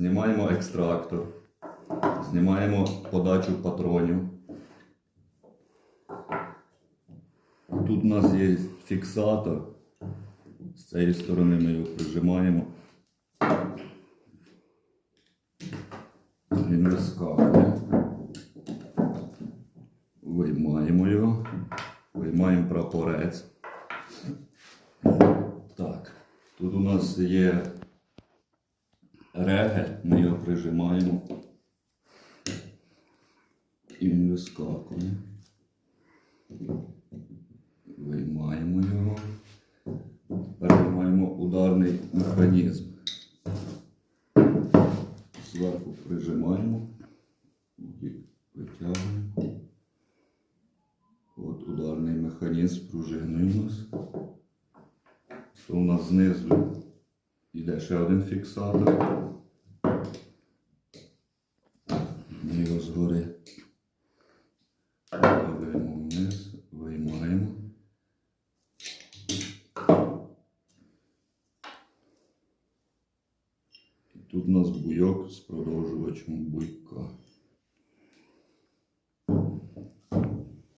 Знімаємо екстрактор. Знімаємо подачу патронів. Тут у нас є фіксатор. З цієї сторони ми його прижимаємо. Він вискакує. Виймаємо його. Виймаємо прапорець. Так. Тут у нас є регель, ми його прижимаємо. І він вискакує. Виймаємо його. Переймаємо ударний механізм. Зверху прижимаємо витягуємо. От ударний механізм пружиною нас. То у нас знизу йде ще один фіксатор. Його згори ставимо вниз, виймаємо. І тут у нас буйок з продовжувачем буйка.